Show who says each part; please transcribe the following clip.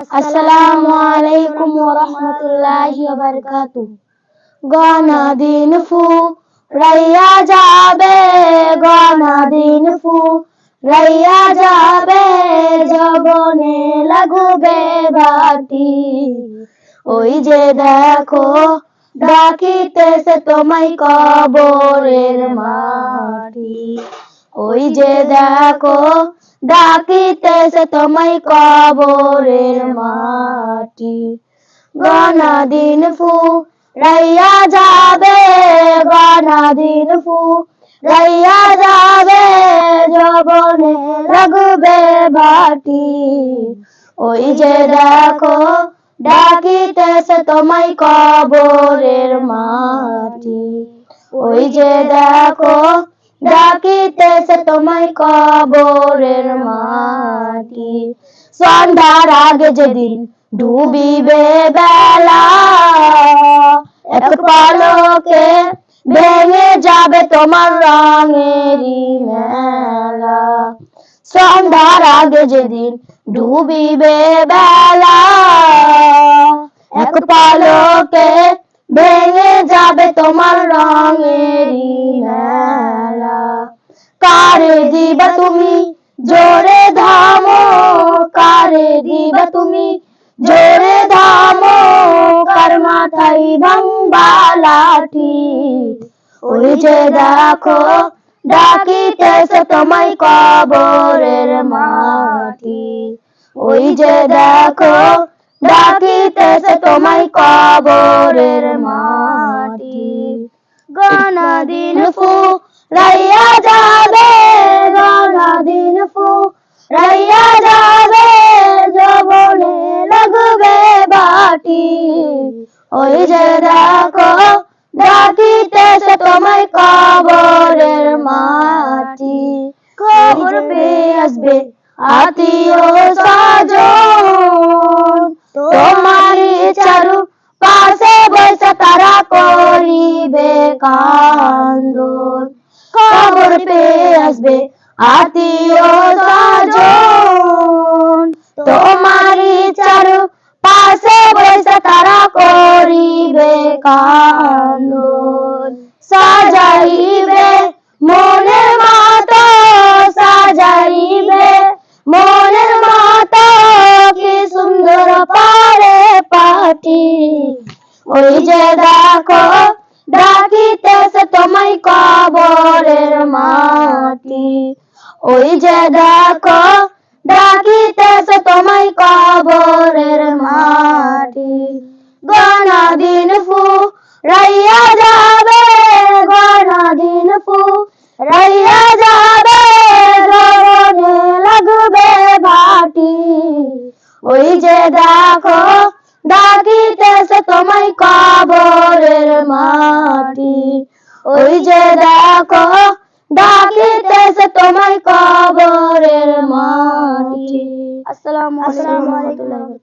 Speaker 1: আসসালামু আলাইকুম ওয়া রাহমাতুল্লাহি ওয়া বারাকাতু গনা দিন ফু রাইয়া যাবে গনা দিন ফু রাইয়া যাবে জবনে লাগবে বাটি ওই যে দেখো ডাকিতেছে তোমায় কবরের মাটি ওই যে দেখো ডাকিতেছে তোমায় কবরের মাটি। গনা দিন ফু, রাইয়া যাবে গনা দিন ফু, রাইয়া যাবে জবনে লাগবে বাটি ওই যে দেখো, ডাকিতেছে তোমায় কবরের মাটি। ওই যে দেখো ডাকিতেছে তোমায় কবরের মাটি। সন্ধ্যার আগে যেদিন ডুবিবে বেলা ভেঙে যাবে তোমার রঙেরই মেলা। সন্ধ্যার আগে যেদিন ডুবিবে বেলা, এক পালকে ভেঙে যাবে তোমার রঙেরই মেলা। কারে দিবা তুমি জোরে ধামো, কারে দিবা তুমি জোরে ধামো, কার মাথায় ভাঙবা লাঠি? ওই যে দেখো, ডাকিতেছে তোমায় কবরের মাটি। ওই যে দেখো, ডাকিতেছে তোমায় কবরের মাটি। গনা দিন ফু রাইয়া যাবে গনা দিন ফু রাইয়া যাবে জবনে লাগবে বাটি। ওই যে দেখো ডাকিতেছে তোমায় কবরের মাটি। খবর পেয়ে আসবে আত্মীয় স্বজন। পাশে তারা সাজাইবে মনের মতো, সাজাইবে কি সুন্দর পারে পাটি ওই যে দেখো, ডাকিতেছে তোমায় ওই যে দেখো, ডাকিতেছে তোমায় কবরের মাটি। গনা দিন ফু রাইয়া যাবে গনা দিন ফু রাইয়া যাবে, গরমে লাগবে বাটি ওই যে দেখো, ডাকিতেছে তোমায় কবরের মাটি। ওই যে দেখো ডাকিতেছে তোমার কবরের মাটি আসসালামু আলাইকুম।